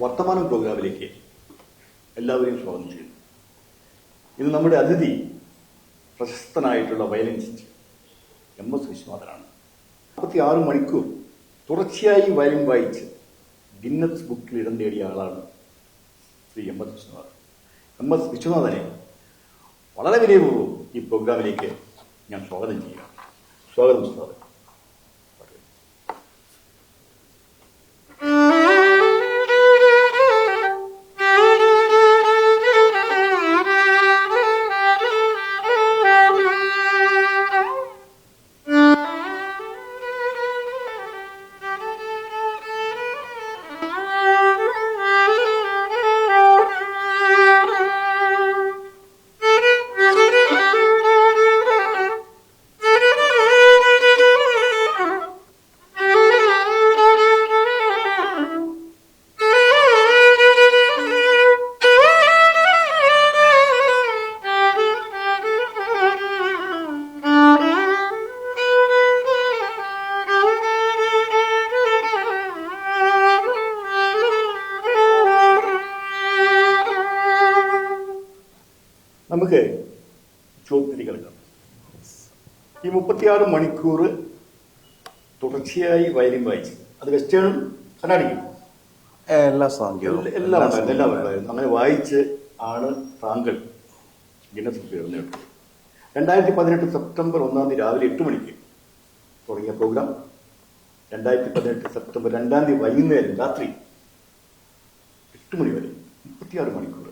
വർത്തമാനം പ്രോഗ്രാമിലേക്ക് എല്ലാവരെയും സ്വാഗതം ചെയ്യുന്നു. ഇന്ന് നമ്മുടെ അതിഥി പ്രശസ്തനായിട്ടുള്ള വയലിനിസ്റ്റ് എം എസ് വിശ്വനാഥനാണ്. നാൽപ്പത്തി ആറ് മണിക്കൂർ തുടർച്ചയായി വയലിൻ വായിച്ച് ഗിന്നസ് ബുക്കിൽ ഇടം നേടിയ ആളാണ് Shri M S Viswanathan. M S വിശ്വനാഥനെ വളരെ വിനയപൂർവം ഈ പ്രോഗ്രാമിലേക്ക് ഞാൻ സ്വാഗതം ചെയ്യുക സ്വാഗതം വിശ്വനാഥൻ. ഈ മുപ്പത്തിയാറ് മണിക്കൂർ തുടർച്ചയായി വയലിൻ വായിച്ചു. അത് വെസ്റ്റേണും കർണാടിക്കും എല്ലാ സംഗീതവും എല്ലാം ഉണ്ടായിരുന്നു എല്ലാം ഉണ്ടായിരുന്നു. അങ്ങനെ വായിച്ച് ആണ് താങ്കൾ ഗിന്നസ് ഉയർന്നിട്ടത് രണ്ടായിരത്തി പതിനെട്ട് സെപ്റ്റംബർ ഒന്നാം തീയതി രാവിലെ എട്ട് മണിക്ക് തുടങ്ങിയ പ്രോഗ്രാം. രണ്ടായിരത്തി പതിനെട്ട് സെപ്റ്റംബർ രണ്ടാം തീയതി വൈകുന്നേരം രാത്രി എട്ട് മണി വരെ മുപ്പത്തിയാറ് മണിക്കൂർ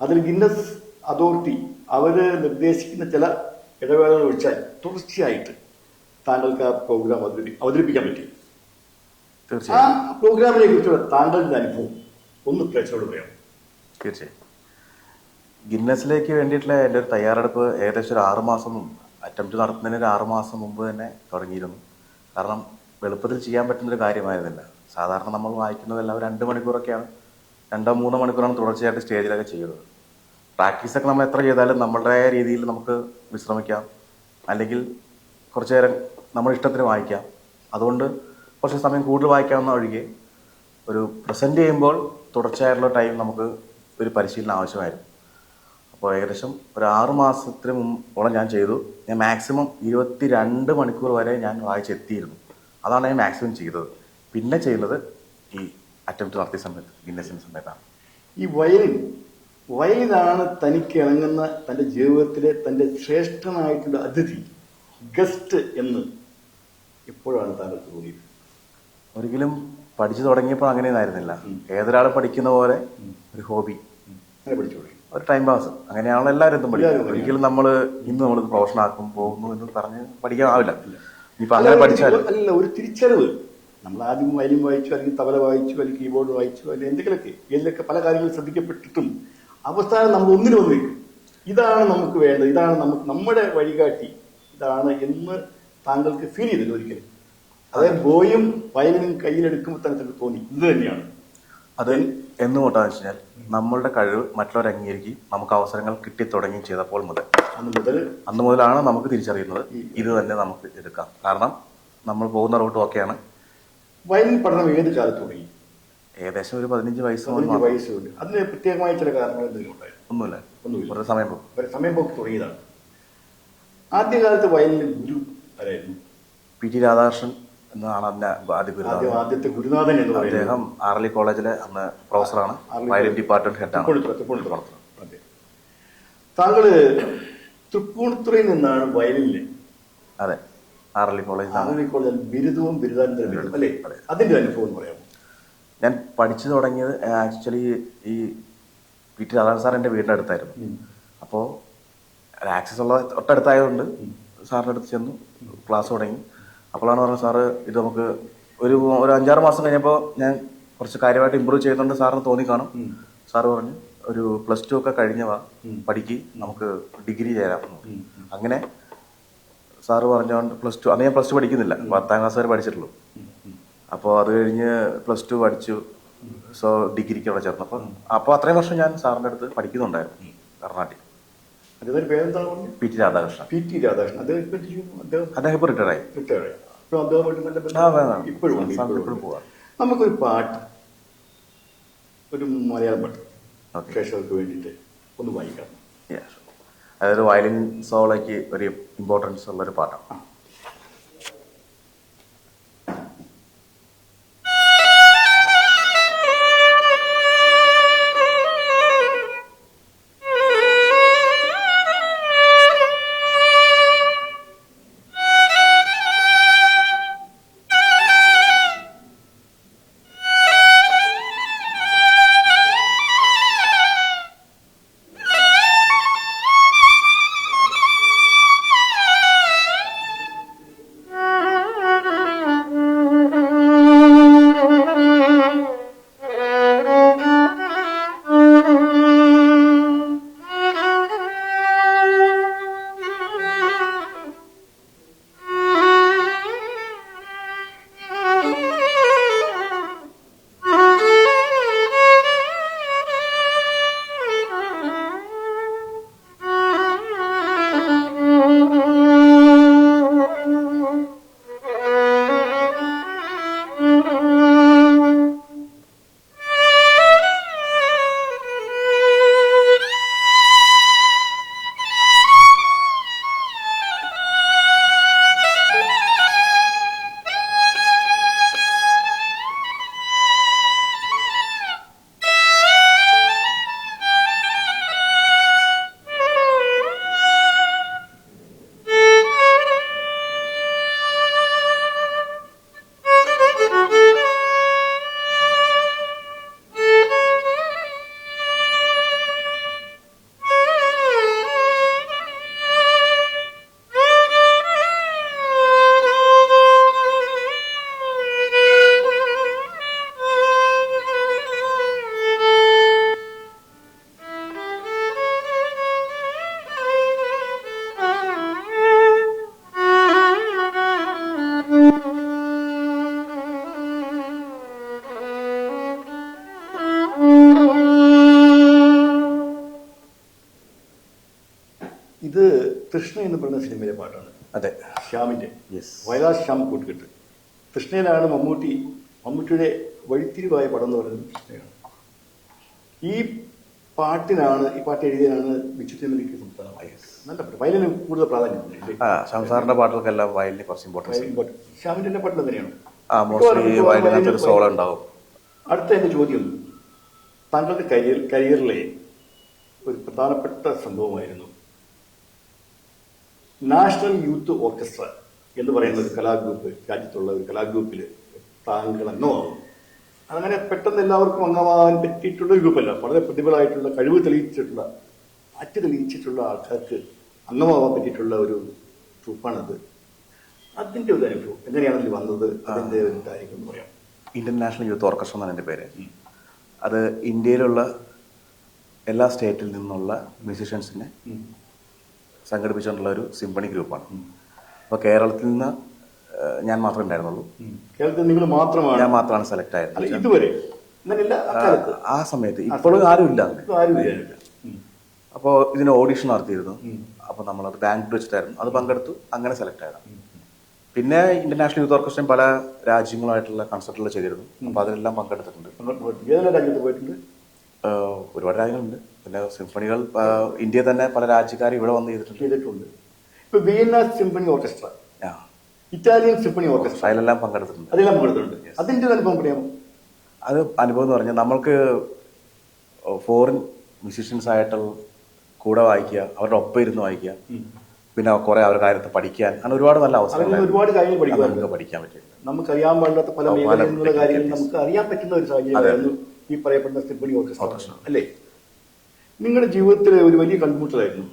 അതിൽ ഗിന്നസ് അതോറിറ്റി അവർ നിർദ്ദേശിക്കുന്ന ചില ഇടവേളകൾ ഒഴിച്ചാൽ തുടർച്ചയായിട്ട് താങ്കൾക്ക് ആ പ്രോഗ്രാം അവതരി- അവതരിപ്പിക്കാൻ പറ്റി. ആ പ്രോഗ്രാമിനെ കുറിച്ചുള്ള താങ്കളുടെ അനുഭവം ഒന്ന് പ്രേക്ഷകരോട് പറയാം തീർച്ചയായും. ഗിന്നസിലേക്ക് വേണ്ടിയിട്ടുള്ള എന്റെ ഒരു തയ്യാറെടുപ്പ് ഏകദേശം ഒരു ആറുമാസം മുമ്പ് അറ്റംപ്റ്റ് നടത്തുന്നതിന് ഒരു ആറുമാസം മുമ്പ് തന്നെ തുടങ്ങിയിരുന്നു. കാരണം എളുപ്പത്തിൽ ചെയ്യാൻ പറ്റുന്നൊരു കാര്യമായിരുന്നില്ല. സാധാരണ നമ്മൾ വായിക്കുന്നതെല്ലാം രണ്ട് മണിക്കൂറൊക്കെയാണ്. രണ്ടോ മൂന്നോ മണിക്കൂറാണ് തുടർച്ചയായിട്ട് സ്റ്റേജിലൊക്കെ ചെയ്യുന്നത്. പ്രാക്ടീസൊക്കെ നമ്മൾ എത്ര ചെയ്താലും നമ്മളുടെ രീതിയിൽ നമുക്ക് വിശ്രമിക്കാം. അല്ലെങ്കിൽ കുറച്ച് നേരം നമ്മുടെ ഇഷ്ടത്തിന് വായിക്കാം. അതുകൊണ്ട് കുറച്ച് സമയം കൂടുതൽ വായിക്കാവുന്ന ഒഴികെ ഒരു പ്രസന്റ് ചെയ്യുമ്പോൾ തുടർച്ചയായിട്ടുള്ള ടൈം നമുക്ക് ഒരു പരിശീലനം ആവശ്യമായിരുന്നു. അപ്പോൾ ഏകദേശം ഒരു ആറ് മാസത്തിന് മുമ്പോളം ഞാൻ ചെയ്തു. ഞാൻ മാക്സിമം ഇരുപത്തി രണ്ട് മണിക്കൂർ വരെ ഞാൻ വായിച്ചെത്തിയിരുന്നു. അതാണ് ഞാൻ മാക്സിമം ചെയ്തത്. പിന്നെ ചെയ്യുന്നത് ഈ അറ്റംപ്റ്റ് നടത്തിയ സമയത്ത് ഗിന്നസിന്റെ സമയത്താണ്. ഈ വയലിൻ വയലിനാണ് തനിക്ക് ഇണങ്ങുന്ന തന്റെ ജീവിതത്തിലെ തന്റെ ശ്രേഷ്ഠനായിട്ടുള്ള അതിഥി ഗസ്റ്റ് എന്ന് എപ്പോഴാണ് താങ്കൾക്ക് തോന്നിയത്. ഒരിക്കലും പഠിച്ചു തുടങ്ങിയപ്പോൾ അങ്ങനെയൊന്നായിരുന്നില്ല. ഏതൊരാൾ പഠിക്കുന്ന പോലെ ഒരു ഹോബി ഒരു ടൈം പാസ് അങ്ങനെയാണല്ലോ എല്ലാവരും എന്തും പഠിക്കുന്നത് ഒരിക്കലും നമ്മൾ ഇന്ന് നമ്മൾ പ്രൊഫഷൻ ആക്കും പോകുന്നു എന്ന് പറഞ്ഞ് പഠിക്കാൻ ആവില്ല. ഇപ്പൊ അങ്ങനെ പഠിച്ചാൽ അല്ല ഒരു തിരിച്ചറിവ്. നമ്മൾ ആദ്യം വയലിൻ വായിച്ചു അല്ലെങ്കിൽ തബല വായിച്ചു അല്ലെങ്കിൽ കീബോർഡ് വായിച്ചു അല്ലെങ്കിൽ എന്തെങ്കിലുമൊക്കെ. ഇതിലൊക്കെ പല കാര്യങ്ങളും ശ്രദ്ധിക്കപ്പെട്ടിട്ടും അവസാനം നമ്മൾ ഒന്നിനു വന്നു ഇതാണ് നമുക്ക് വേണ്ടത്. ഇതാണ് നമുക്ക് നമ്മുടെ വഴികാട്ടി. ഇതാണ് എന്ന് താങ്കൾക്ക് ഫീൽ ചെയ്തില്ല ഒരിക്കലും? അതായത് ബോയും വയലിനും കയ്യിലെടുക്കുമ്പോൾ തന്നെ തന്നെ തോന്നി. ഇത് തന്നെയാണ്. അത് എന്നുകൊണ്ടാന്ന് വെച്ച് കഴിഞ്ഞാൽ നമ്മളുടെ കഴിവ് മറ്റുള്ളവർ അംഗീകരിക്കുകയും നമുക്ക് അവസരങ്ങൾ കിട്ടി തുടങ്ങി ചെയ്തപ്പോൾ മുതൽ അന്ന് മുതൽ അന്ന് മുതലാണ് നമുക്ക് തിരിച്ചറിയുന്നത് ഇത് തന്നെ നമുക്ക് എടുക്കാം. കാരണം നമ്മൾ പോകുന്ന റൂട്ട് ഓക്കെയാണ് വയലിൻ പഠനം ഏത് കാലത്ത് തുടങ്ങി? ഏകദേശം ഒരു പതിനഞ്ച് വയസ്സ് പതിനഞ്ച് മാത്രം. വയസ്സുകൊണ്ട് അതിന് പ്രത്യേകമായ ചില കാരണങ്ങൾ എന്തെങ്കിലും ഉണ്ടായിരുന്നു ഒന്നുമില്ല. ഒന്നുമില്ല. കുറേ സമയം പോകും. സമയം പോക്ക് തുടങ്ങിയതാണ്. ആദ്യകാലത്ത് വയലിൽ ഗുരു ആരായിരുന്നു? പി ടി രാധാകൃഷ്ണൻ എന്നാണ് അതിന്റെ ആദ്യ ഗുരുനാഥൻ. ആദ്യത്തെ ഗുരുനാഥൻ എന്ന് പറയുന്നത്. അദ്ദേഹം ആർലി കോളേജിലെ അന്ന് പ്രൊഫസറാണ്. വയലിൻ ഡിപ്പാർട്ട്മെന്റ് ഹെഡ് ആണ് തൃപ്പൂണിത്തുറ. അതെ. താങ്കൾ തൃപ്പൂണിത്തുറയിൽ നിന്നാണ് വയലിനിലെ അതെ. ആർലി കോളേജ് ആർലി കോളേജിൽ ബിരുദവും ബിരുദാനന്തര ബിരുദം. അല്ലേ? അതിന്റെ അനുഭവം പറയാമോ? ഞാൻ പഠിച്ചു തുടങ്ങിയത് ആക്ച്വലി ഈ പി ടി രാധാകൃഷ്ണൻ സാർ എന്റെ വീടിന്റെ അടുത്തായിരുന്നു. അപ്പോൾ ആക്സസ് ഉള്ള തൊട്ടടുത്തായതുകൊണ്ട് സാറിന്റെ അടുത്ത് ചെന്നു ക്ലാസ് തുടങ്ങി. അപ്പോഴാണ് പറഞ്ഞത് സാറ് ഇത് നമുക്ക് ഒരു ഒരു അഞ്ചാറ് മാസം കഴിഞ്ഞപ്പോൾ ഞാൻ കുറച്ച് കാര്യമായിട്ട് ഇമ്പ്രൂവ് ചെയ്യുന്നുണ്ട് സാറിന് തോന്നിക്കാണും. സാറ് പറഞ്ഞു ഒരു പ്ലസ് ടു ഒക്കെ കഴിഞ്ഞവാ പഠിക്ക് നമുക്ക് ഡിഗ്രി ചേരാം. അങ്ങനെ സാറ് പറഞ്ഞുകൊണ്ട് പ്ലസ് ടു അന്ന് ഞാൻ പ്ലസ് ടു പഠിക്കുന്നില്ല പത്താം ക്ലാസ് വരെ പഠിച്ചിട്ടുള്ളൂ. അപ്പോൾ അത് കഴിഞ്ഞ് പ്ലസ് ടു പഠിച്ചു. സോ ഡിഗ്രിക്ക് അവിടെ ചേർന്നു. അപ്പോൾ അപ്പോൾ അത്രയും വർഷം ഞാൻ സാറിന്റെ അടുത്ത് പഠിക്കുന്നുണ്ടായിരുന്നു. കർണാട്ടിക്. അദ്ദേഹത്തിന്റെ പേരെന്താണ് P T Radhakrishnan. P T Radhakrishnan. അദ്ദേഹം? അദ്ദേഹം ഇപ്പോൾ റിട്ടയർ ആയി. റിട്ടയർ ആയി. ഇപ്പൊ അദ്ദേഹമായിട്ട് നല്ല ആ, വേണം. ബന്ധം ഇപ്പോഴും ഇപ്പോഴും പോവാം. നമുക്കൊരു പാട്ട് ഒരു മലയാളം പാട്ട് കേശവർക്ക് വേണ്ടിയിട്ട് ഒന്ന് വായിക്കാം. അതായത് വയലിൻ സോളയ്ക്ക് ഒരു ഇമ്പോർട്ടൻസ് ഉള്ളൊരു പാട്ടാണ്. ഇത് കൃഷ്ണ എന്ന് പറയുന്ന സിനിമയിലെ പാട്ടാണ്. അതെ. ശ്യാമിന്റെ. വയലാർ ശ്യാം കൂട്ടുകെട്ട്. കൃഷ്ണയിലാണ് മമ്മൂട്ടി മമ്മൂട്ടിയുടെ വഴിത്തിരിവായ പടം എന്ന് പറയുന്നത് കൃഷ്ണയാണ്. ഈ പാട്ടിനാണ് ഈ പാട്ട് എഴുതിയതാണ് വിച്ചുത്തിമലിക്ക് സംസ്ഥാനം നല്ല പാട്ട്. വയലിന് കൂടുതൽ പ്രാധാന്യം സംസാറിന്റെ പാട്ടുകൾക്കെല്ലാം വയലിന് കുറച്ച് ഇമ്പോർട്ടൻസ് ശ്യാമിന്റെ പാട്ടിൽ പാട്ട് തന്നെയാണ് അടുത്ത എന്റെ ചോദ്യം. താങ്കളുടെ കരിയർ കരിയറിലെ ഒരു പ്രധാനപ്പെട്ട സംഭവമായിരുന്നു. നാഷണൽ യൂത്ത് ഓർക്കസ്ട്ര എന്ന് പറയുന്ന ഒരു കലാഗ്രൂപ്പ് രാജ്യത്തുള്ള ഒരു കലാഗ്രൂപ്പിൽ താങ്കൾ അംഗമാകുന്നു അങ്ങനെ പെട്ടെന്ന് എല്ലാവർക്കും അംഗമാകാൻ പറ്റിയിട്ടുള്ള ഗ്രൂപ്പല്ല. വളരെ പ്രതിഭകളായിട്ടുള്ള കഴിവ് തെളിയിച്ചിട്ടുള്ള അറ്റ് തെളിയിച്ചിട്ടുള്ള ആൾക്കാർക്ക് അംഗമാവാൻ പറ്റിയിട്ടുള്ള ഒരു ട്രൂപ്പാണത് അതിന്റെ ഒരു അനുഭവം എങ്ങനെയാണ് അതിൽ വന്നത്? അതിന്റെ ഒരു എന്ന് പറയാം. ഇന്റർനാഷണൽ നാഷണൽ യൂത്ത് ഓർക്കസ്ട്ര എന്നാണ് എന്റെ പേര്. അത് ഇന്ത്യയിലുള്ള എല്ലാ സ്റ്റേറ്റിൽ നിന്നുള്ള മ്യൂസീഷ്യൻസിനെ സംഘടിപ്പിച്ചിട്ടുള്ള ഒരു സിംഫണി ഗ്രൂപ്പാണ്. അപ്പോൾ കേരളത്തിൽ നിന്ന് ഞാൻ മാത്രമേ ഉണ്ടായിരുന്നുള്ളൂ. കേരളത്തിൽ നിങ്ങൾ മാത്രമാണ്? ഞാൻ മാത്രമാണ് സെലക്ട് ആയത്. ഇതുവരെ? ആ സമയത്ത്. ഇപ്പോഴും ആരും ഇല്ല. അപ്പോൾ ഇതിന് ഓഡിഷൻ നടത്തിയിരുന്നു. അപ്പോൾ അപ്പോൾ നമ്മളത് ബാങ്ക് വെച്ചിട്ടായിരുന്നു. അത് പങ്കെടുത്തു. അങ്ങനെ സെലക്ട് ആയതാണ്. പിന്നെ ഇന്റർനാഷണൽ യൂത്ത് ഓർക്കസ്ട്രയും പല രാജ്യങ്ങളായിട്ടുള്ള കൺസർട്ടുകൾ ചെയ്തിരുന്നു. അപ്പോൾ അതിലെല്ലാം പങ്കെടുത്തിട്ടുണ്ട്. ഒരുപാട് രാജ്യങ്ങളുണ്ട് പിന്നെ സിംഫണികൾ ഇന്ത്യ തന്നെ പല രാജ്യക്കാർ ഇവിടെ വന്ന് ചെയ്തിട്ടുണ്ട്. ചെയ്തിട്ടുണ്ട്. ഇപ്പൊ Vienna symphony orchestra Italian symphony orchestra അതിലെല്ലാം പങ്കെടുത്തിട്ടുണ്ട്. അതെല്ലാം പങ്കെടുത്തിട്ടുണ്ട്. അതിന്റെ അനുഭവം പറയാമോ അത് അനുഭവം എന്ന് പറഞ്ഞാൽ നമ്മൾക്ക് ഫോറിൻ മ്യൂസീഷ്യൻസ് ആയിട്ട് കൂടെ വായിക്കുക അവരുടെ ഒപ്പം ഇരുന്ന് വായിക്കുക പിന്നെ കുറെ അവരുടെ കാര്യത്തെ പഠിക്കാൻ അങ്ങനെ ഒരുപാട് നല്ല അവസരം ഒരുപാട് കാര്യങ്ങൾ പഠിക്കാൻ നമുക്ക് പഠിക്കാൻ പറ്റും നമുക്ക് അറിയാൻ പാടില്ലാത്ത പല നിന്നുള്ള കാര്യങ്ങൾ നമുക്ക് അറിയാൻ പറ്റുന്ന ഒരു സാഹചര്യമായിരുന്നു ഈ പറയപ്പെടുന്ന ഓർക്കസ്ട്ര. അല്ലേ? നിങ്ങളുടെ ജീവിതത്തിലെ ഒരു വലിയ കണ്ടുമുട്ടലായിരുന്നു.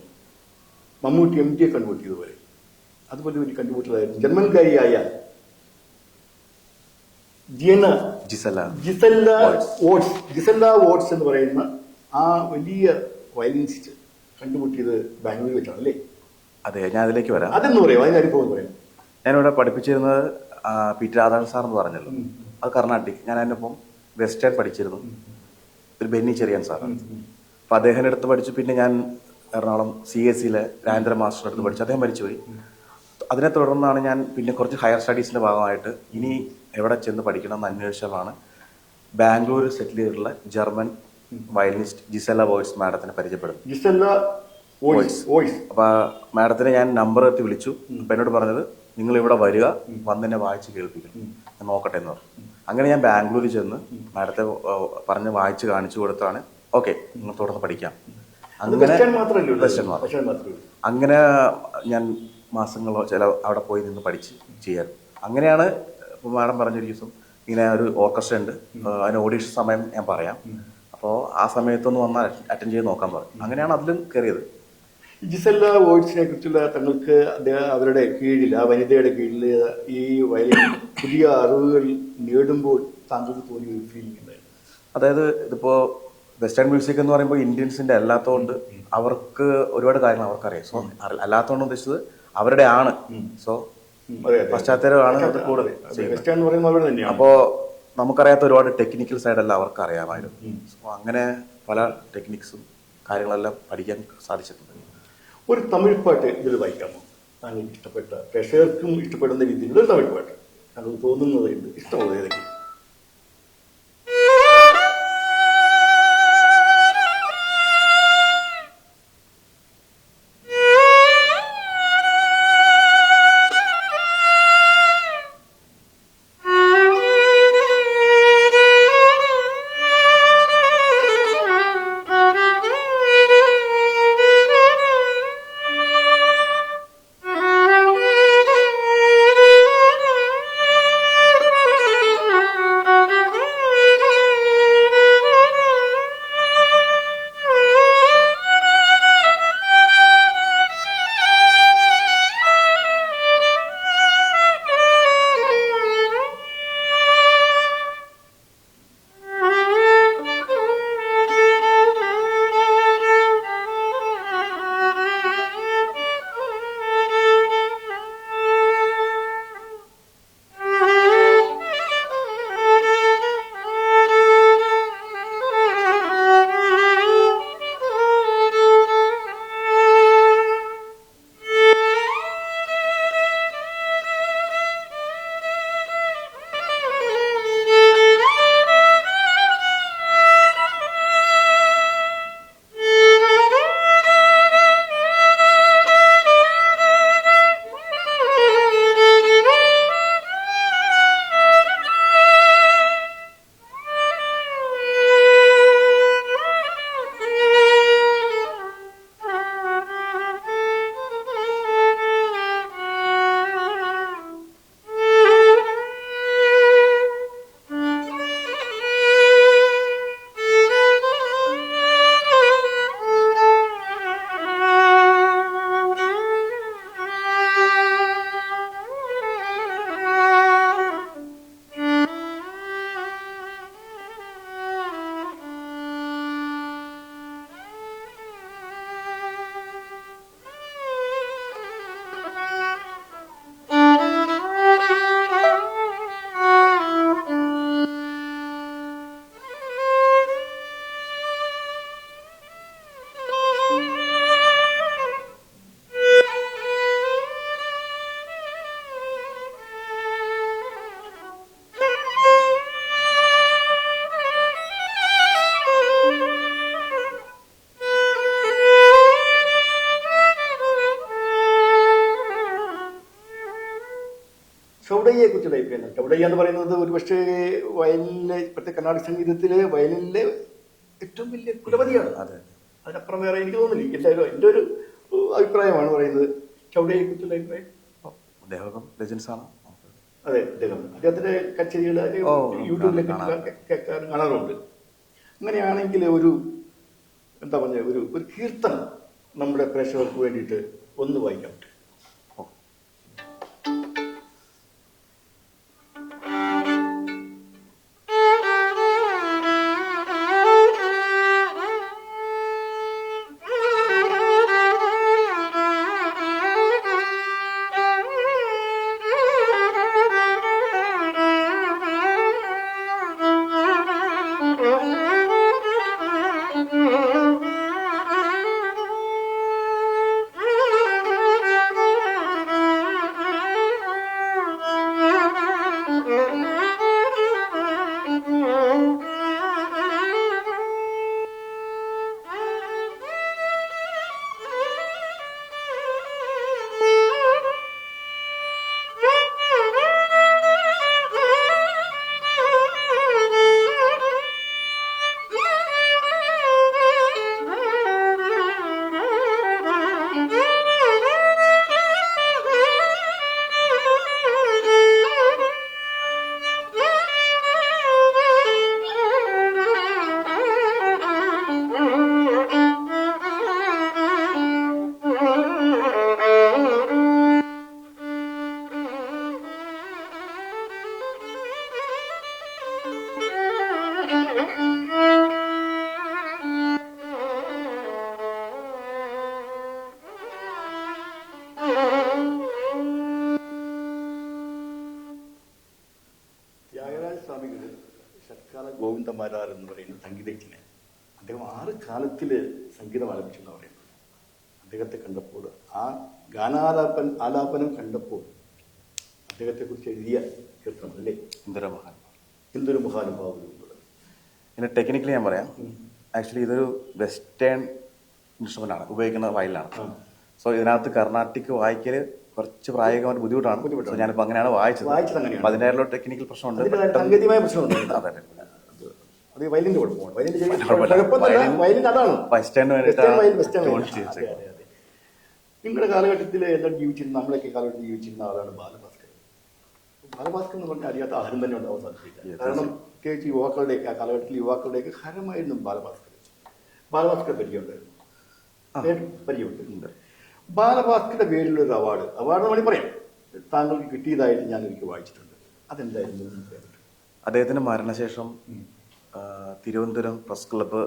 മമ്മൂട്ടി എം ടിയെ കണ്ടുമുട്ടിയതുപോലെ. അതുപോലെ വലിയ കണ്ടുമുട്ടലായിരുന്നു. ജന്മൻകാരിയായ ജിയന ജിസല ജിസല്ല Watts. വോട്സ്. ജിസല്ല എന്ന് പറയുന്ന ആ വലിയ വയലിനിസ്റ്റ് കണ്ടുമുട്ടിയത് ബാംഗ്ലൂരിൽ വെച്ചാണ് അല്ലേ? അതെ ഞാൻ അതിലേക്ക് വരാം. അതെന്ന് പറയാം അതിന്റെ അനുഭവം പറയാം. ഞാനിവിടെ പഠിപ്പിച്ചിരുന്നത് പി ടി രാധാകൃഷ്ണൻ സാർ എന്ന് പറഞ്ഞല്ലോ. അത് കർണാട്ടിക്. ഞാൻ അതിന്റെ ഒപ്പം വെസ്റ്റേൺ പഠിച്ചിരുന്നു. ഒരു ബെന്നി ചെറിയാൻ സാർ അപ്പൊ അദ്ദേഹം അടുത്ത് പഠിച്ചു. പിന്നെ ഞാൻ എറണാകുളം സി എസ് സിയിലെ രാജേന്ദ്ര മാസ്റ്റർ അടുത്ത് പഠിച്ചു. അദ്ദേഹം മരിച്ചുപോയി അതിനെ തുടർന്നാണ് ഞാൻ പിന്നെ കുറച്ച് ഹയർ സ്റ്റഡീസിന്റെ ഭാഗമായിട്ട് ഇനി എവിടെ ചെന്ന് പഠിക്കണം എന്ന് അന്വേഷിച്ചതാണ് ബാംഗ്ലൂർ സെറ്റിൽ ചെയ്തിട്ടുള്ള ജർമ്മൻ വയലിനിസ്റ്റ് ജിസെല്ല വോയ്സ് മാഡത്തിനെ പരിചയപ്പെടുന്നു ജിസല്ല വോയിസ് വോയിസ്. അപ്പൊ മാഡത്തിനെ ഞാൻ നമ്പർ എത്തി വിളിച്ചു. അപ്പൊ എന്നോട് പറഞ്ഞത് നിങ്ങൾ ഇവിടെ വരിക വന്നെന്നെ വായിച്ച് കേൾപ്പിക്കണം. ഞാൻ നോക്കട്ടെ എന്ന് പറഞ്ഞു. അങ്ങനെ ഞാൻ ബാംഗ്ലൂരിൽ ചെന്ന് മാഡത്തെ പറഞ്ഞ് വായിച്ച് കാണിച്ചു കൊടുത്താണ്. ഓക്കെ നിങ്ങൾ തുടർന്ന് പഠിക്കാം. അങ്ങനെ അങ്ങനെ ഞാൻ മാസങ്ങളോ ചില അവിടെ പോയി നിന്ന് പഠിച്ച് ചെയ്യാൻ. അങ്ങനെയാണ് മാഡം പറഞ്ഞൊരു ദിവസം ഇങ്ങനെ ഒരു ഓർക്കസ്ട്ര ഉണ്ട്. അതിന് ഓഡീഷൻ സമയം ഞാൻ പറയാം. അപ്പോൾ ആ സമയത്തൊന്ന് വന്നാൽ അറ്റൻഡ് ചെയ്ത് നോക്കാൻ പറഞ്ഞു അങ്ങനെയാണ് അതിലും കയറിയത്. ജിസല്ല വോയിസിനെ കുറിച്ചുള്ള തങ്ങൾക്ക് അദ്ദേഹം അവരുടെ കീഴിൽ ആ വനിതയുടെ കീഴിൽ ഈ വയലിൻ പുതിയ അറിവുകൾ നേടുമ്പോൾ താങ്കൾക്ക് തോന്നിയ ഒരു ഫീലിംഗ് അതായത് ഇതിപ്പോ വെസ്റ്റേൺ മ്യൂസിക് എന്ന് പറയുമ്പോൾ ഇന്ത്യൻസിന്റെ അല്ലാത്തതുകൊണ്ട് അവർക്ക് ഒരുപാട് കാര്യങ്ങൾ അവർക്കറിയാം. സോ അല്ലാത്തതുകൊണ്ട് ഉദ്ദേശിച്ചത് അവരുടെ ആണ്. സോ. പശ്ചാത്തലമാണ് കൂടുതൽ വെസ്റ്റേൺ പറയുമ്പോൾ അപ്പോ നമുക്കറിയാത്ത ഒരുപാട് ടെക്നിക്കൽ സൈഡെല്ലാം അവർക്ക് അറിയാമായിരുന്നു സോ അങ്ങനെ പല ടെക്നിക്സും കാര്യങ്ങളെല്ലാം പഠിക്കാൻ സാധിച്ചിട്ടുണ്ട്. ഒരു തമിഴ് പാട്ട് ഇതിൽ വായിക്കാമോ താങ്കൾക്ക് ഇഷ്ടപ്പെട്ട പ്രേക്ഷകർക്കും ഇഷ്ടപ്പെടുന്ന രീതിയിലുള്ള ഒരു തമിഴ് പാട്ട്. താങ്കൾക്ക് തോന്നുന്നത് ഇഷ്ടമുള്ള ഏതെങ്കിലും കുറിച്ചുള്ള അഭിപ്രായം ചവിടയ്യ എന്ന് പറയുന്നത് ഒരു പക്ഷേ വയലിലെ ഇപ്പോഴത്തെ കർണാടക സംഗീതത്തിലെ വയലിലെ ഏറ്റവും വലിയ കുലപതിയാണ് അതെ അതിനപ്പുറം വേറെ എനിക്ക് തോന്നുന്നില്ല. എന്തായാലും എന്റെ ഒരു അഭിപ്രായമാണ് പറയുന്നത്. ചവിടയെ കുറിച്ചുള്ള അഭിപ്രായം? അദ്ദേഹം അതെ അദ്ദേഹം. അദ്ദേഹത്തിന്റെ കച്ചേരികൾ യൂട്യൂബിലൊക്കെ കാണാം. കേൾക്കാറും കാണാറുണ്ട്. അങ്ങനെയാണെങ്കിൽ ഒരു എന്താ പറഞ്ഞ ഒരു ഒരു കീർത്തനം നമ്മുടെ പ്രേക്ഷകർക്ക് വേണ്ടിയിട്ട് ഒന്ന് വായിക്കാം. ഗോവിന്ദമാരാർ എന്ന് പറയുന്ന സംഗീതജ്ഞന് അദ്ദേഹം ആറ് കാലത്തിൽ സംഗീതം ആലപിച്ചു എന്ന് പറയുന്നത്. അദ്ദേഹത്തെ കണ്ടപ്പോൾ ആ ഗാനാലാപൻ ആലാപനം കണ്ടപ്പോൾ അദ്ദേഹത്തെക്കുറിച്ച് എഴുതിയ കീർത്തനം അല്ലേ? എന്തൊരു മഹാൻ എന്തൊരു മഹാനുഭാവം എന്നുള്ളത് പിന്നെ ടെക്നിക്കലി ഞാൻ പറയാം. ആക്ച്വലി ഇതൊരു വെസ്റ്റേൺ ഇൻസ്ട്രുമെന്റ് ആണ് ഉപയോഗിക്കുന്ന വയലിലാണ്. സോ ഇതിനകത്ത് കർണാട്ടിക് വായിക്കൽ കുറച്ച് പ്രായോഗികമായിട്ട് ബുദ്ധിമുട്ടാണ്. ഞാനിപ്പോ ഞാനിപ്പോൾ അങ്ങനെയാണ്. വായിച്ചത് അതിനായിട്ടുള്ള ടെക്നിക്കൽ പ്രശ്നമുണ്ട്. അതെ. അത് വയലിന്റെ കുഴപ്പമാണ് വയലിന്റെ. വയലിൻ- അതാണ്. നിങ്ങളുടെ കാലഘട്ടത്തിൽ എല്ലാം ജീവിച്ചിരുന്ന നമ്മളൊക്കെ കാലഘട്ടത്തിൽ ജീവിച്ചിരുന്ന ആളാണ് ബാലഭാസ്കർ. ബാലഭാസ്കർ എന്ന് പറഞ്ഞാൽ അറിയാത്ത ആരും തന്നെ ഉണ്ടാവാൻ സാധ്യതയില്ല കാരണം പ്രത്യേകിച്ച് യുവാക്കളുടെയൊക്കെ ആ കാലഘട്ടത്തിൽ യുവാക്കളുടെയൊക്കെ ഹരമായിരുന്നു ബാലഭാസ്കർ ബാലഭാസ്കർ പരിചയമുണ്ടായിരുന്നു. പരിചയമുണ്ട്. ബാലഭാസ്കറുടെ പേരിലുള്ള ഒരു അവാർഡ്. അവാർഡ് വേണമെങ്കിൽ പറയാം. താങ്കൾക്ക് കിട്ടിയതായിട്ട് ഞാൻ എനിക്ക് വായിച്ചിട്ടുണ്ട്. അതെന്തായിരുന്നു അദ്ദേഹത്തിന്റെ മരണശേഷം തിരുവനന്തപുരം പ്രസ് ക്ലബ്ബ്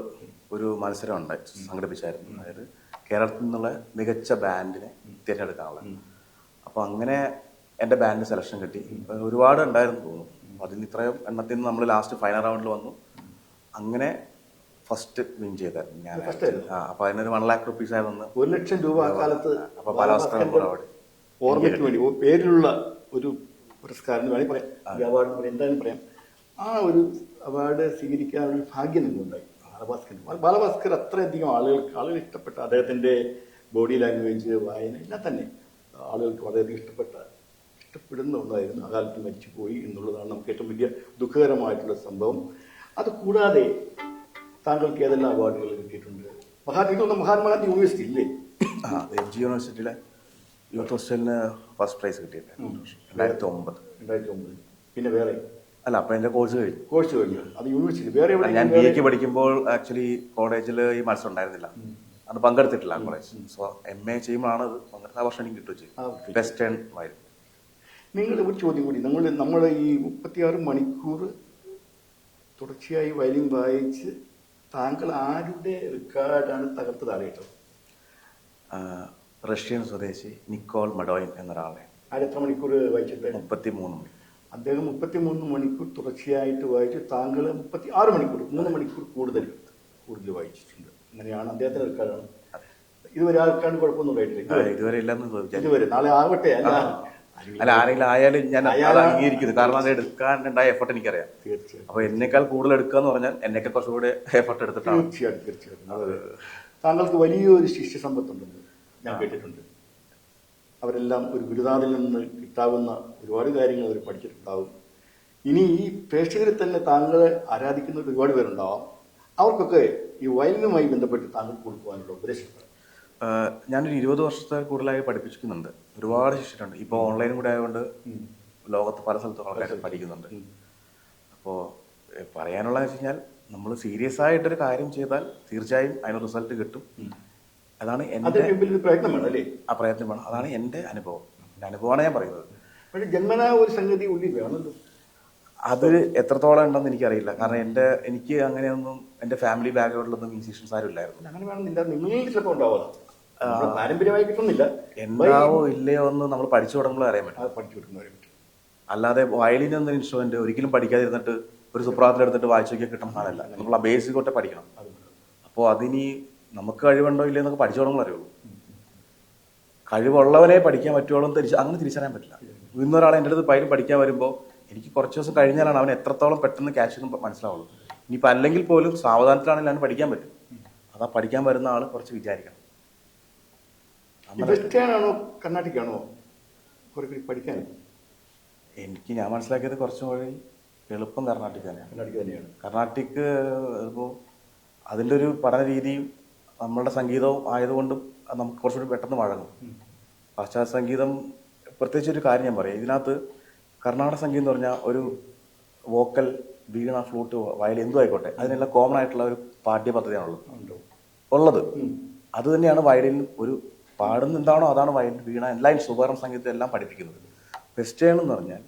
ഒരു മത്സരം ഉണ്ടായി സംഘടിപ്പിച്ചായിരുന്നു. അതായത് കേരളത്തിൽ നിന്നുള്ള മികച്ച ബാൻഡിനെ തിരഞ്ഞെടുക്കാനുള്ള. അപ്പോൾ അങ്ങനെ എന്റെ ബാൻഡ് സെലക്ഷൻ കിട്ടി. ഒരുപാട് ഉണ്ടായിരുന്നു തോന്നുന്നു. അപ്പൊ അതിന് ഇത്രയും എണ്ണത്തിൽ നിന്ന് നമ്മൾ ലാസ്റ്റ് ഫൈനൽ റൗണ്ടിൽ വന്നു. അങ്ങനെ ഫസ്റ്റ് വിൻ ചെയ്തായിരുന്നു ഞാൻ അപ്പോൾ? ആ അതിനൊരു വൺ ലാക്ക് റുപ്പീസ് ആയിരുന്നു ഒരു ലക്ഷം രൂപ ആ കാലത്ത് അപ്പൊ പല അവസരങ്ങളും ഓർമ്മയ്ക്ക് വേണ്ടി പേരിലുള്ള ഒരു പുരസ്കാരം. വേണ്ടി വേണമെങ്കിൽ പറയാം. എന്തായാലും പറയാം. ആ ഒരു അവാർഡ് സ്വീകരിക്കാനുള്ള ഭാഗ്യം നമുക്കുണ്ടായി. ബാലഭാസ്കർ ബാലഭാസ്കർ അത്രയധികം ആളുകൾക്ക് ആളുകൾ ഇഷ്ടപ്പെട്ട അദ്ദേഹത്തിന്റെ ബോഡി ലാംഗ്വേജ് വായന എല്ലാം തന്നെ ആളുകൾക്ക് വളരെയധികം ഇഷ്ടപ്പെട്ട ഇഷ്ടപ്പെടുന്ന ഒന്നായിരുന്നു. ആ കാലത്ത് മരിച്ചുപോയി എന്നുള്ളതാണ് നമുക്ക് ഏറ്റവും വലിയ ദുഃഖകരമായിട്ടുള്ള സംഭവം. അത് കൂടാതെ താങ്കൾക്ക് ഏതെല്ലാം അവാർഡുകൾ കിട്ടിയിട്ടുണ്ട്? മഹാത്മാ മഹാത്മാഗാന്ധി യൂണിവേഴ്സിറ്റി ഇല്ലേ? എം ജി യൂണിവേഴ്സിറ്റിയിലെ യൂത്ത് ഹോസ്റ്റലിന് ഫസ്റ്റ് പ്രൈസ് കിട്ടിയിട്ടുണ്ട്. രണ്ടായിരത്തി ഒമ്പത്. രണ്ടായിരത്തി ഒമ്പത്. പിന്നെ വേറെ? അല്ല അപ്പൊ എന്റെ കോഴ്സ് കഴിഞ്ഞു. കോഴ്സ് കഴിഞ്ഞു. അത് യൂണിവേഴ്സിറ്റി വേറെ എവിടെ ഞാൻ ബി എക്ക് പഠിക്കുമ്പോൾ ആക്ച്വലി കോളേജിൽ ഈ മത്സരം ഉണ്ടായിരുന്നില്ല. അത് പങ്കെടുത്തിട്ടില്ല കോളേജ്. സോ എം എ ചെയ്യുമ്പോഴാണ് അത് പങ്കെടുത്ത വർഷം എനിക്ക് കിട്ടുകയും ചെയ്യും. വെസ്റ്റേൺ ആയിരുന്നു. നിങ്ങൾ ഒരു ചോദ്യം കൂടി. നമ്മൾ നമ്മൾ ഈ മുപ്പത്തിയാറ് മണിക്കൂർ തുടർച്ചയായി വയലിൻ വായിച്ച് താങ്കൾ ആരുടെ റെക്കോർഡാണ് തകർത്ത് താഴെയിട്ടത് റഷ്യൻ സ്വദേശി നിക്കോൾ മഡോയിൻ എന്നൊരാളെ. ആരെത്ര മണിക്കൂർ വായിച്ചിട്ട്? മുപ്പത്തി മൂന്ന് മണി അദ്ദേഹം മുപ്പത്തിമൂന്ന് മണിക്കൂർ തുടർച്ചയായിട്ട് വായിച്ചു താങ്കൾ മുപ്പത്തി ആറ് മണിക്കൂർ മൂന്ന് മണിക്കൂർ കൂടുതൽ കൂടുതൽ വായിച്ചിട്ടുണ്ട്. അങ്ങനെയാണ് അദ്ദേഹത്തിന് റെക്കോർഡാണ് ഇതുവരെ ആർക്കാണ് കുഴപ്പമൊന്നും ഉണ്ടായിട്ടില്ല. ഇതുവരെ ഇതുവരെ നാളെ ആവട്ടെ അല്ല. അല്ല ആരെങ്കിലും ആയാലും ഞാൻ അത് അയാളാ- അംഗീകരിക്കുന്നു കാരണം അത് എടുക്കാനുണ്ടായ എഫർട്ട് എനിക്കറിയാം. തീർച്ചയായും. അപ്പൊ എന്നേക്കാൾ കൂടുതൽ എടുക്കുക എന്ന് പറഞ്ഞാൽ എന്നേക്കാൾ കുറച്ചുകൂടെ എഫർട്ട് എടുത്തിട്ടാണ്. തീർച്ചയായും തീർച്ചയായും. താങ്കൾക്ക് വലിയൊരു ശിഷ്യ സമ്പത്തുണ്ടെന്ന് ഞാൻ കേട്ടിട്ടുണ്ട്. അവരെല്ലാം ഒരു ഗുരുനാഥിൽ നിന്ന് കിട്ടാവുന്ന ഒരുപാട് കാര്യങ്ങൾ അവർ പഠിച്ചിട്ടുണ്ടാവും. ഇനി ഈ പ്രേക്ഷകരെ തന്നെ താങ്കളെ ആരാധിക്കുന്ന ഒരുപാട് പേരുണ്ടാവാം. അവർക്കൊക്കെ ഈ വയലിനുമായി ബന്ധപ്പെട്ട് താങ്കൾ കൊടുക്കുവാനുള്ള ഉപദേശം ഞാനൊരു ഇരുപത് വർഷത്തെ കൂടുതലായി പഠിപ്പിച്ചിരിക്കുന്നുണ്ട്. ഒരുപാട് ശിഷ്യരുണ്ട്. ഇപ്പോൾ ഓൺലൈനും കൂടെ ആയതുകൊണ്ട് ലോകത്ത് പല സ്ഥലത്തും ആൾക്കാർ പഠിക്കുന്നുണ്ട്. അപ്പോൾ പറയാനുള്ള വെച്ച് കഴിഞ്ഞാൽ നമ്മൾ സീരിയസ് ആയിട്ടൊരു കാര്യം ചെയ്താൽ തീർച്ചയായും അതിന് റിസൾട്ട് കിട്ടും. അതാണ് എന്റെ അതിന് മുമ്പിൽ ഒരു പ്രയത്നം വേണം അല്ലേ? ആ പ്രയത്നം വേണം. അതാണ് എന്റെ അനുഭവം. എന്റെ അനുഭവമാണ് ഞാൻ പറയുന്നത്. പക്ഷെ ജന്മനാ ഒരു സംഗതി ഉള്ളിൽ വേണമല്ലോ അത് എത്രത്തോളം ഉണ്ടെന്ന് എനിക്കറിയില്ല. കാരണം എന്റെ എനിക്ക് അങ്ങനെയൊന്നും എന്റെ ഫാമിലി ബാക്ക്ഗ്രൗണ്ടിലൊന്നും മ്യൂസീഷ്യൻസ് ആരും ഇല്ലായിരുന്നു. അങ്ങനെ വേണമെന്നില്ല. നിങ്ങളിൽ ചിലപ്പോൾ ഉണ്ടാവാം. നമ്മുടെ പാരമ്പര്യമായി കിട്ടുന്നില്ല. എന്താവോ ഇല്ലയോ എന്ന് നമ്മൾ പഠിച്ചു തുടങ്ങുമ്പോൾ അറിയാൻ പറ്റും. പഠിച്ചു പറ്റും. അല്ലാതെ വയലിൻ എന്ന ഇൻസ്ട്രുമെന്റ് ഒരിക്കലും പഠിക്കാതിരുന്നിട്ട് ഒരു സുപ്രാത്തിൽ എടുത്തിട്ട് വായിച്ചു നോക്കിയാൽ കിട്ടുന്ന സാധനമല്ല നമ്മൾ ആ ബേസിക് തൊട്ടേ പഠിക്കണം. അപ്പോൾ അതിനി നമുക്ക് കഴിവുണ്ടോ ഇല്ലയോ എന്നൊക്കെ പഠിച്ചു തുടങ്ങുമ്പോൾ അറിയുള്ളൂ. കഴിവുള്ളവനെ പഠിക്കാൻ പറ്റുള്ളൂ എന്ന് തിരിച്ച് അങ്ങനെ തിരിച്ചറിയാൻ പറ്റില്ല. ഇന്നൊരാൾ എന്റെ അടുത്ത് പയ്യിൽ പഠിക്കാൻ വരുമ്പോൾ എനിക്ക് കുറച്ച് ദിവസം കഴിഞ്ഞാലാണ് അവൻ എത്രത്തോളം പെട്ടെന്ന് ക്യാച്ച് എന്ന് മനസ്സിലാവുള്ളൂ. ഇനിയിപ്പോൾ അല്ലെങ്കിൽ പോലും സാവധാനത്തിലാണെങ്കിൽ അവന് പഠിക്കാൻ പറ്റും. അതാ പഠിക്കാൻ വരുന്ന ആൾ കുറച്ച് വിചാരിക്കണം. കർണാട്ടിക്കാണോ പഠിക്കാൻ? എനിക്ക് ഞാൻ മനസ്സിലാക്കിയത് കുറച്ചും കൂടി എളുപ്പം കർണാട്ടിക് തന്നെയാണ് കർണാട്ടിക് തന്നെയാണ്. കർണാട്ടിക് ഇപ്പോൾ അതിന്റെ ഒരു പഠന രീതിയും നമ്മളുടെ സംഗീതവും ആയതുകൊണ്ടും നമുക്ക് കുറച്ചുകൂടി പെട്ടെന്ന് വഴങ്ങും. പാശ്ചാത്യ സംഗീതം പ്രത്യേകിച്ച് ഒരു കാര്യം ഞാൻ പറയാം. ഇതിനകത്ത് കർണാടക സംഗീതം എന്ന് പറഞ്ഞാൽ ഒരു വോക്കൽ വീണ ഫ്ലൂട്ട് വയൽ എന്തു ആയിക്കോട്ടെ. അതിനെല്ലാം കോമൺ ആയിട്ടുള്ള ഒരു പാഠ്യപദ്ധതിയാണുള്ളത്. ഉള്ളത്. അത് തന്നെയാണ് വയലിൻ ഒരു പാടുന്ന എന്താണോ അതാണ് വയലിൻ വീണ എല്ലാ സുപകരണ സംഗീതത്തെ എല്ലാം പഠിപ്പിക്കുന്നത്. വെസ്റ്റേൺ എന്ന് പറഞ്ഞാൽ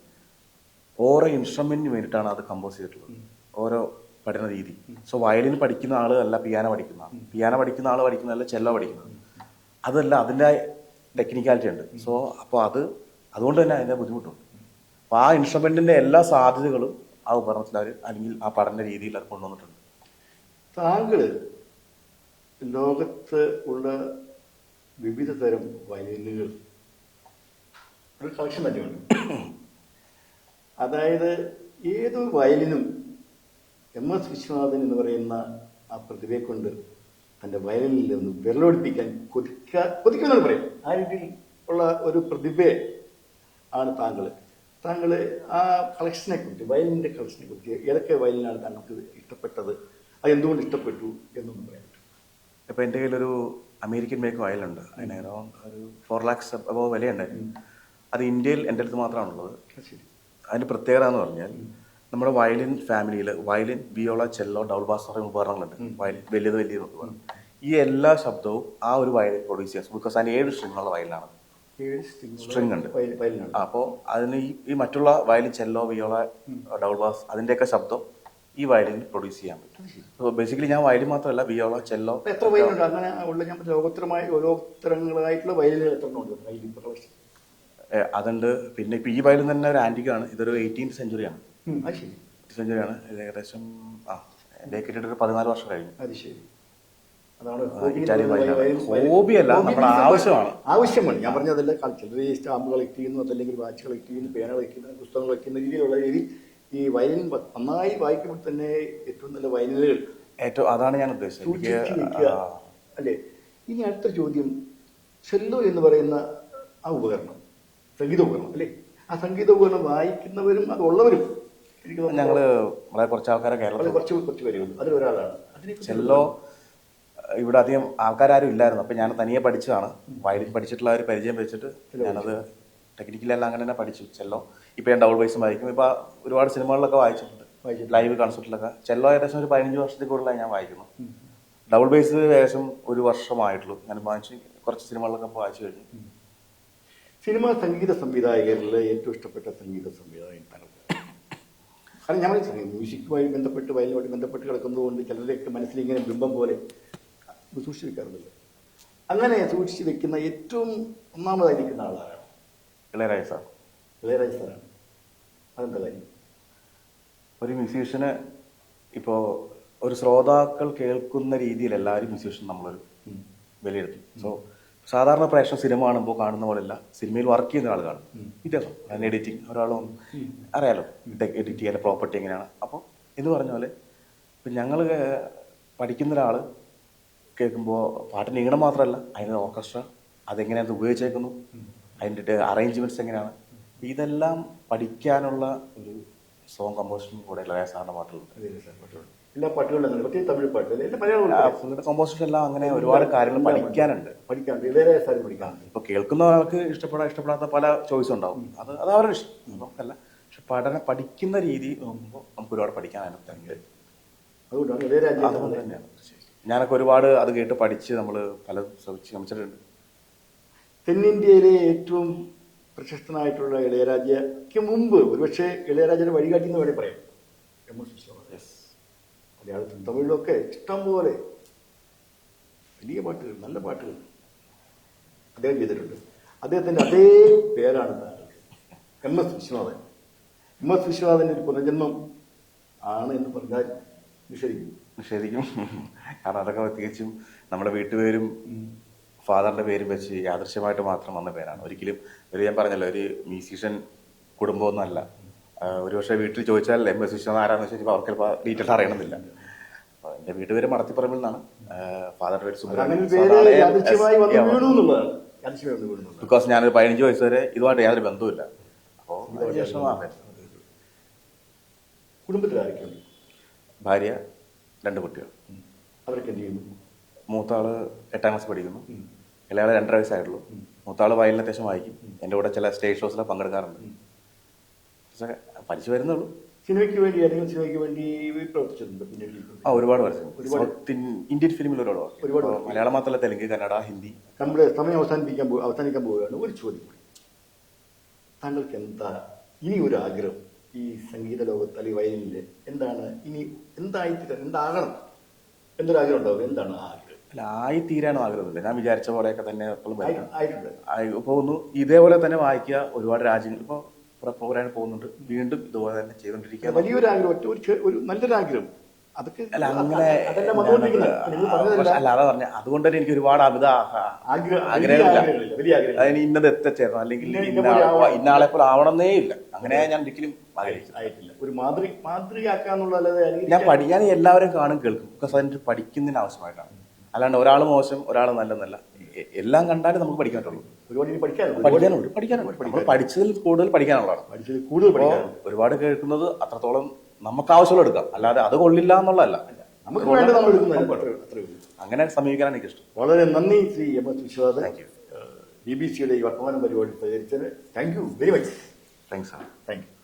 ഓരോ ഇൻസ്ട്രുമെന്റിന് വേണ്ടിയിട്ടാണ് അത് കമ്പോസ് ചെയ്തിട്ടുള്ളത്. ഓരോ പഠന രീതി. സോ വയലിൻ പഠിക്കുന്ന ആൾ അല്ല പിയാനോ പഠിക്കുന്ന. പിയാനോ പഠിക്കുന്ന ആൾ പഠിക്കുന്നതല്ല ചെല്ലോ പഠിക്കുന്നത്. അതല്ല അതിന്റെ ടെക്നിക്കാലിറ്റി ഉണ്ട്. സോ അപ്പോൾ അത് അതുകൊണ്ട് തന്നെ അതിന്റെ ബുദ്ധിമുട്ടുണ്ട്. അപ്പോൾ ആ ഇൻസ്ട്രുമെന്റിന്റെ എല്ലാ സാധ്യതകളും ആ ഉപകരണത്തിൽ അവർ അല്ലെങ്കിൽ ആ പഠന രീതിയിൽ അത് കൊണ്ടുവന്നിട്ടുണ്ട്. താങ്കൾ ലോകത്ത് ഉള്ള വിവിധ തരം വയലിനുകൾ ഒരു കളക്ഷൻ തന്നെയുണ്ട് അതായത് ഏത് വയലിനും എം എസ് വിശ്വനാഥൻ എന്ന് പറയുന്ന ആ പ്രതിഭയെ കൊണ്ട് തന്റെ വയലിൽ ഒന്ന് വിരലോടിപ്പിക്കാൻ കൊതിക്കാ കൊതിക്കുമെന്നാണ് പറയും. ആ രീതിയിൽ ഉള്ള ഒരു പ്രതിഭയെ ആണ് താങ്കൾ താങ്കൾ ആ കളക്ഷനെ കുറിച്ച് വയലിന്റെ കളക്ഷനെ കുറിച്ച് ഏതൊക്കെ വയലിനാണ് താങ്കൾക്ക് ഇഷ്ടപ്പെട്ടത്? അത് എന്തുകൊണ്ട് ഇഷ്ടപ്പെട്ടു എന്നൊന്നും പറയാൻ പറ്റും ഇപ്പൊ എന്റെ കയ്യിലൊരു അമേരിക്കൻ മേക്ക് വയലുണ്ട് അതിന് അറൗണ്ട് ഒരു ഫോർ ലാക്സ് അബോ വിലയുണ്ടായിരുന്നു അത് ഇന്ത്യയിൽ എന്റെ അടുത്ത് മാത്രമാണുള്ളത്. അതിന്റെ പ്രത്യേകത എന്ന് പറഞ്ഞാൽ നമ്മുടെ വയലിൻ ഫാമിലിയിൽ violin viola cello double bass പറയുന്ന ഉപകരണങ്ങളുണ്ട്. വയലിൻ വലിയത് വലിയ ഉപകരണം ഈ എല്ലാ ശബ്ദവും ആ ഒരു വയലിൻ പ്രൊഡ്യൂസ് ചെയ്യാം. ബിക്കോസ് അതിന് ഏഴ് സ്ട്രിങ്ങുള്ള ഉള്ള വയലിനാണ്. സ്ട്രിങ് ഉണ്ട്. അപ്പോൾ അതിന് ഈ- മറ്റുള്ള violin cello viola double bass അതിന്റെയൊക്കെ ശബ്ദം ഈ വയലിൻ പ്രൊഡ്യൂസ് ചെയ്യാൻ പറ്റും. സോ ബേസിക്കലി ഞാൻ വയലിൻ മാത്രമല്ല വിയോള ചെല്ലോ എത്ര വയലുണ്ട്? അങ്ങനെ ഉള്ള ഞാൻ ലോകോത്തരമായ ഓരോത്തരങ്ങളായിട്ടുള്ള എത്ര ഉണ്ട്? അതുണ്ട്. പിന്നെ ഇപ്പൊ ഈ വയലിൻ തന്നെ ഒരു ആന്റിക്കാണ് ഇതൊരു എയ്റ്റീൻത് സെഞ്ചുറിയാണ് അത് ശരി. സെഞ്ചുറിയാണ് ഇത് ഏകദേശം ആ എന്റെ കിട്ടിയിട്ട് ഒരു പതിനാല് വർഷം കഴിഞ്ഞു. അത് ശരി. അതാണ് hobby Italian violin. Violin- violin- ഹോബിയല്ല, hobby നമ്മുടെ means ആവശ്യമാണ്. ആവശ്യമാണ്. ഞാൻ പറഞ്ഞതല്ല ചിലർ ഈ സ്റ്റാമ്പ് കളക്ട് ചെയ്യുന്നു അതല്ലെങ്കിൽ വാച്ച് കളക്ട് ചെയ്യുന്നു പേന കളക്ട് ചെയ്യുന്നു പുസ്തകങ്ങൾ കളിക്കുന്ന രീതിയിലുള്ള രീതി ഈ വയലിൻ നന്നായി വായിക്കുമ്പോൾ തന്നെ ഏറ്റവും നല്ല വയലിനുകൾ ഏറ്റവും അതാണ് ഞാൻ ഉദ്ദേശിച്ചത്. അല്ലേ? ഇനി അടുത്ത ചോദ്യം. ചെല്ലോ എന്ന് പറയുന്ന ആ ഉപകരണം സംഗീത ഉപകരണം അല്ലേ? ആ സംഗീത ഉപകരണം വായിക്കുന്നവരും അത് ഉള്ളവരും എനിക്ക് തോന്നുന്നു ഞങ്ങൾ വളരെ കുറച്ച് ആൾക്കാരെ കേരളത്തിൽ കുറച്ച് കുറച്ച് പേരേ ഉള്ളൂ അതിലൊരാളാണ് ചെല്ലോ ഇവിടെ അധികം ആൾക്കാരും ഇല്ലായിരുന്നു. അപ്പൊ ഞാൻ തനിയെ പഠിച്ചതാണ്. വയലിൻ പഠിച്ചിട്ടുള്ള ഒരു പരിചയം വെച്ചിട്ട് ഞാനത് ടെക്നിക്കലെല്ലാം അങ്ങനെ തന്നെ പഠിച്ചു. ചെല്ലോ ഇപ്പൊ ഞാൻ ഡബിൾ വൈസും വായിക്കും. ഇപ്പൊ ഒരുപാട് സിനിമകളിലൊക്കെ വായിച്ചിട്ടുണ്ട്. ലൈവ് കൺസേർട്ടിലൊക്കെ ചെല്ലോ ഏകദേശം ഒരു പതിനഞ്ച് വർഷത്തിൽ കൂടുതലായി ഞാൻ വായിക്കുന്നു. ഡബിൾ ബേസ് ഏകദേശം ഒരു വർഷമായിട്ടുള്ളൂ. ഞാൻ വായിച്ചു കുറച്ച് സിനിമകളിലൊക്കെ വായിച്ചു കഴിഞ്ഞു. സിനിമാ സംഗീത സംവിധായകരിൽ ഏറ്റവും ഇഷ്ടപ്പെട്ട സംഗീത സംവിധായകൻ? കാരണം ഞാൻ മ്യൂസിക്കുമായി ബന്ധപ്പെട്ട് വയലിനുമായിട്ട് ബന്ധപ്പെട്ട് കിടക്കുന്നതുകൊണ്ട് ചിലരൊക്കെ മനസ്സിൽ ഇങ്ങനെ ബിംബം പോലെ സൂക്ഷിച്ച് വെക്കാറുണ്ടല്ലോ അങ്ങനെ സൂക്ഷിച്ച് വെക്കുന്ന ഏറ്റവും ഒന്നാമതായിരിക്കുന്ന ആളാണ് ഇളയരാജ സാർ. ഇളയരാജ സാറാണ്. അതെന്താ കാര്യം? ഒരു മ്യൂസീഷ്യന് ഇപ്പോൾ ഒരു ശ്രോതാക്കൾ കേൾക്കുന്ന രീതിയിൽ എല്ലാവരും മ്യൂസീഷ്യൻ നമ്മളൊരു. വിലയിരുത്തും. സോ സാധാരണ പ്രേക്ഷകർ സിനിമ കാണുമ്പോൾ കാണുന്ന പോലെയല്ല. സിനിമയിൽ വർക്ക് ചെയ്യുന്ന ആൾ കാണും. വ്യത്യാസം അതിന് എഡിറ്റിംഗ് ഒരാളും അറിയാലോ എഡിറ്റ് ചെയ്യാൻ പ്രോപ്പർട്ടി എങ്ങനെയാണ്? അപ്പോൾ എന്ന് പറഞ്ഞ പോലെ ഇപ്പം ഞങ്ങൾ പഠിക്കുന്ന ഒരാൾ കേൾക്കുമ്പോൾ പാട്ടിന്റെ ഈണം മാത്രമല്ല അതിന്റെ ഓർക്കസ്ട്ര അതെങ്ങനെയാണ് അത് ഉപയോഗിച്ചേക്കുന്നു? അതിന്റെ അറേഞ്ച്മെന്റ്സ് എങ്ങനെയാണ്? ഇതെല്ലാം പഠിക്കാനുള്ള ഒരു സോങ് കമ്പോസിഷൻ കൂടെ ഇളയ സാറിന്റെ പാട്ടുകളുണ്ട് എല്ലാ പാട്ടുകളും അങ്ങനെ പ്രത്യേകിച്ച് തമിഴ് പാട്ട് എല്ലാ മലയാളം. പുള്ളിയുടെ കമ്പോസിഷൻ എല്ലാം അങ്ങനെ ഒരുപാട് കാര്യങ്ങൾ പഠിക്കാനുണ്ട്. പഠിക്കാനുണ്ട്. വേറെ സാധനം പഠിക്കാനുണ്ട് ഇപ്പൊ കേൾക്കുന്ന ആൾക്ക് ഇഷ്ടപ്പെടാൻ ഇഷ്ടപ്പെടാത്ത പല ചോയ്സ് ഉണ്ടാവും. അത് അത് അവരുടെ ഇഷ്ടം. നമുക്കല്ല പക്ഷെ പഠനം പഠിക്കുന്ന രീതി നോക്കുമ്പോൾ നമുക്ക് ഒരുപാട് പഠിക്കാനാണ് തന്നെ അതുകൊണ്ടാണ് ഇളയരാജ അതുകൊണ്ട് തന്നെയാണ്. ഞാനൊക്കെ ഒരുപാട് അത് കേട്ട് പഠിച്ച് നമ്മൾ പല ശ്രമിച്ച് ശ്രമിച്ചിട്ടുണ്ട്. തെന്നിന്ത്യയിലെ ഏറ്റവും പ്രശസ്തനായിട്ടുള്ള ഇളയരാജയ്ക്ക് മുമ്പ് ഒരുപക്ഷെ ഇളയരാജയുടെ വഴികാട്ടി എന്ന് വേണമെങ്കിൽ പറയാം. എം എസ് മലയാളത്തിലും തമിഴിലൊക്കെ ഇഷ്ടം പോലെ വലിയ പാട്ടുകൾ നല്ല പാട്ടുകൾ അദ്ദേഹം ചെയ്തിട്ടുണ്ട്. അദ്ദേഹത്തിന്റെ അതേ പേരാണ് താങ്കൾക്ക്. M S Viswanathan. M S വിശ്വനാഥന്റെ ഒരു പുനർജന്മം ആണ് എന്ന് പറഞ്ഞാൽ നിഷേധിക്കും. നിഷേധിക്കും. കാരണം അതൊക്കെ തികച്ചും നമ്മുടെ വീട്ടുപേരും ഫാദറിന്റെ പേരും വെച്ച് യാദൃശ്യമായിട്ട് മാത്രം വന്ന പേരാണ്. ഒരിക്കലും ഒരു ഞാൻ പറഞ്ഞല്ലോ ഒരു മ്യൂസീഷ്യൻ കുടുംബമൊന്നുമല്ല. ആഹ് ഒരു പക്ഷേ വീട്ടിൽ ചോദിച്ചാൽ എം എസ് വിശ്വനാഥ് ആരാന്ന് വെച്ചാൽ അവർക്ക് ഡീറ്റെയിൽ അറിയണമെന്നില്ല. അപ്പോൾ എന്റെ വീട്ടുപേര് മടത്തിപ്പറമ്പിൽ നിന്നാണ്. ഫാദറിന്റെ പേര് പേര് ബിക്കോസ് ഞാനൊരു പതിനഞ്ച് വയസ്സ് വരെ ഇതുമായിട്ട് യാതൊരു ബന്ധവുമില്ല. അപ്പോൾ പേര്. ഭാര്യ രണ്ട് കുട്ടികൾ. അവരൊക്കെ എന്ത് ചെയ്യുന്നു? മൂത്ത ആൾ എട്ടാം ക്ലാസ് പഠിക്കുന്നു. ഇളയാൾ രണ്ടര വയസ്സായിട്ടുള്ളൂ. മൂത്ത ആൾ വയലിന് അത്യാവശ്യം വായിക്കും. എന്റെ കൂടെ ചില സ്റ്റേജ് ഷോസിലാണ് പങ്കെടുക്കാറുണ്ട്. പക്ഷേ പഠിച്ചു വരുന്നുള്ളൂ സിനിമയ്ക്ക് വേണ്ടി ഏതെങ്കിലും സിനിമയ്ക്ക് വേണ്ടി പ്രവർത്തിച്ചിട്ടുണ്ട് ആ ഒരുപാട് വർഷം. ഒരുപാട്. സൗത്ത് ഇന്ത്യൻ ഫിലിമിൽ ഒരുപാട്. ഒരുപാട് മലയാളം മാത്രമല്ല തെലുങ്ക് കന്നഡ ഹിന്ദി. നമ്മുടെ സമയം അവസാനിപ്പിക്കാൻ അവസാനിക്കാൻ പോവുകയാണ്. ഒരു ചോദ്യം കൂടി. താങ്കൾക്ക് എന്താ ഇനി ഒരു ആഗ്രഹം? ഈ സംഗീത ലോകത്ത് അല്ലെങ്കിൽ വയലിനിൽ എന്താണ് ഇനി എന്തായി എന്താകണം? എന്തൊരു ആഗ്രഹം ഉണ്ടാവും? എന്താണ് ആഗ്രഹം? അല്ല ആയി തീരാനോ ആഗ്രഹമില്ല. ഞാൻ വിചാരിച്ച പോലെയൊക്കെ തന്നെ എപ്പോഴും ആയി- ഒന്ന് ഇതേപോലെ തന്നെ വായിക്കുക ഒരുപാട് രാജ്യങ്ങൾ. ഇപ്പോൾ പ്രോഗ്രാമിന് പോകുന്നുണ്ട്. വീണ്ടും ഇതുപോലെ തന്നെ ചെയ്തുകൊണ്ടിരിക്കുക വലിയൊരു ആഗ്രഹം ഒറ്റ ഒരു ഒരു നല്ലൊരു ആഗ്രഹം അതൊക്കെ അല്ല അങ്ങനെ അല്ല അതാ പറഞ്ഞ അതുകൊണ്ട് തന്നെ എനിക്ക് ഒരുപാട് അമിത ആഗ്രഹമില്ല. ആഗ്രഹമില്ല ആഗ്രഹം അതിന് ഇന്നത് എത്തച്ചേരണം. അല്ലെങ്കിൽ ഇന്നാളെ ഇന്ന ഇന്ന പോലെ ആവണമെന്നേ ഇല്ല. അങ്ങനെ ഞാൻ ഒരിക്കലും ഒരു മാതൃ മാതൃകയാക്കാന്നുള്ളതല്ലാതെ ഞാൻ പഠിക്കാൻ എല്ലാവരും കാണും കേൾക്കും. ബിക്കോസ് അതിന് പഠിക്കുന്നതിന് ആവശ്യമായിട്ടാണ്. അല്ലാണ്ട് ഒരാൾ മോശം ഒരാൾ നല്ലതല്ല. എല്ലാം കണ്ടാലും നമുക്ക് പഠിക്കാൻ പറ്റുള്ളൂ. ഒരുപാട് ഇനി പഠിക്കാനുണ്ട്. പഠിക്കാനുണ്ട്. പഠിക്കാനുണ്ട്. നമ്മൾ പഠിച്ചതിൽ കൂടുതൽ പഠിക്കാനുള്ളതാണ്. പഠിച്ചതിൽ കൂടുതൽ പഠിക്കാനുണ്ട്. ഒരുപാട് കേൾക്കുന്നത് അത്രത്തോളം നമുക്ക് ആവശ്യമുള്ള എടുക്കാം. അല്ലാതെ അത് കൊള്ളില്ല എന്നുള്ളതല്ല. നമുക്ക് വേണ്ടത് നമ്മൾ എടുക്കുന്നത് നമുക്ക് അത്രേ- അത്രേ ഉള്ളൂ. അങ്ങനെ സമീപിക്കാനാണ് എനിക്ക് ഇഷ്ടം വളരെ നന്ദി Shri M S Viswanathan. B B സിയുടെ ഈ വർത്തമാനം പരിപാടി സഹകരിച്ചതിന് thank you very much thanks sir thank you